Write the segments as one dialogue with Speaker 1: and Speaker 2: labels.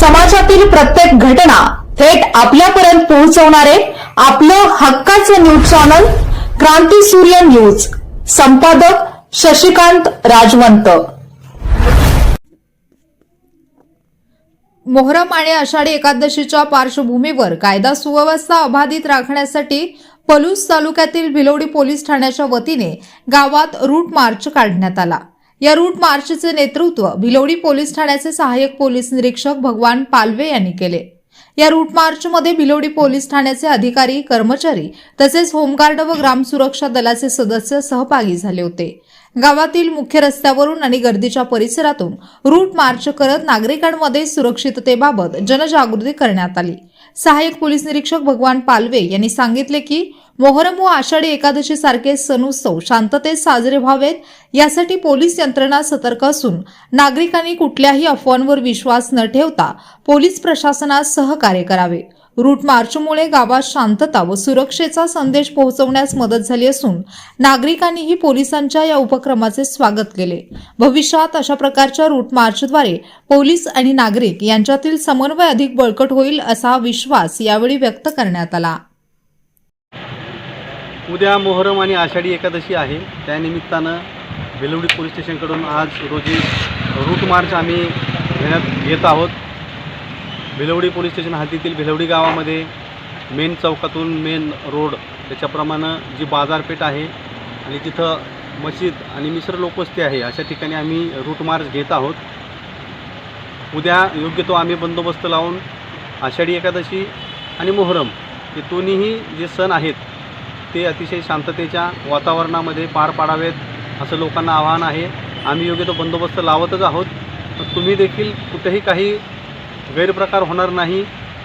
Speaker 1: समाजातील प्रत्येक घटना थेट आपल्यापर्यंत पोहोचवणारे आपलं हक्काचं न्यूज चॅनल क्रांती सूर्य न्यूज. संपादक शशिकांत राजवंत.
Speaker 2: मोहरम आणि आषाढी एकादशीच्या पार्श्वभूमीवर कायदा सुव्यवस्था अबाधित राखण्यासाठी पलूस तालुक्यातील भिलवडी पोलीस ठाण्याच्या वतीने गावात रूट मार्च काढण्यात आला. या रूट मार्चचे नेतृत्व भिलोडी पोलीस ठाण्याचे सहाय्यक पोलीस निरीक्षक भगवान पालवे यांनी केले. या रूट मार्चमध्ये भिलोडी पोलीस ठाण्याचे अधिकारी कर्मचारी तसेच होमगार्ड व ग्राम सुरक्षा दलाचे सदस्य सहभागी झाले होते. गावातील मुख्य रस्त्यावरून आणि गर्दीच्या परिसरातून रूट मार्च करत नागरिकांमध्ये सुरक्षिततेबाबत जनजागृती करण्यात आली. सहाय्यक पोलीस निरीक्षक भगवान पालवे यांनी सांगितले की मोहरम व आषाढी एकादशी सारखे सण उत्सव शांततेत साजरे व्हावेत यासाठी पोलीस यंत्रणा सतर्क असून नागरिकांनी कुठल्याही अफवांवर विश्वास न ठेवता पोलीस प्रशासनास सहकार्य करावे. रूट मार्चमुळे गावात शांतता व सुरक्षेचा संदेश पोहोचवण्यास मदत झाली असून नागरिकांनीही पोलिसांच्या या उपक्रमाचे स्वागत केले. भविष्यात अशा प्रकारच्या रूट मार्चद्वारे पोलीस आणि नागरिक यांच्यातील समन्वय अधिक बळकट होईल असा विश्वास यावेळी व्यक्त करण्यात आला.
Speaker 3: उद्या मोहरम आणि आषाढी एकादशी आहे. त्यानिमित्तानं बेलवडी पोलीस स्टेशनकडून आज रोजी रूट मार्च आम्ही घेण्यात घेत आहोत. बेलवडी पोलीस स्टेशन हद्दीतील बेलवडी गावामध्ये मेन चौकातून मेन रोड त्याच्याप्रमाणे जी बाजारपेठ आहे आणि तिथं मशीद आणि मिश्र लोकवस्ती आहे अशा ठिकाणी आम्ही रूट मार्च घेत आहोत. उद्या योग्य तो आम्ही बंदोबस्त लावून आषाढी एकादशी आणि मोहरम हे दोन्हीही जे सण आहेत ते अतिशय शांततेच्या वातावरणामध्ये पार पाडावेत असं लोकांना आवाहन आहे. आम्ही योग्य तो बंदोबस्त लावतच आहोत. तुम्ही देखील कुठेही काही गैरप्रकार होणार नाही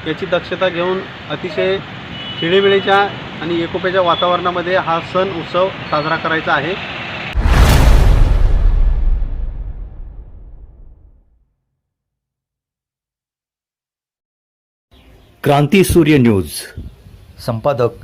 Speaker 3: याची दक्षता घेऊन अतिशय खेळीमेळीच्या आणि एकोप्याच्या वातावरणामध्ये हा सण उत्सव साजरा करायचा आहे.
Speaker 4: क्रांती सूर्य न्यूज.
Speaker 5: संपादक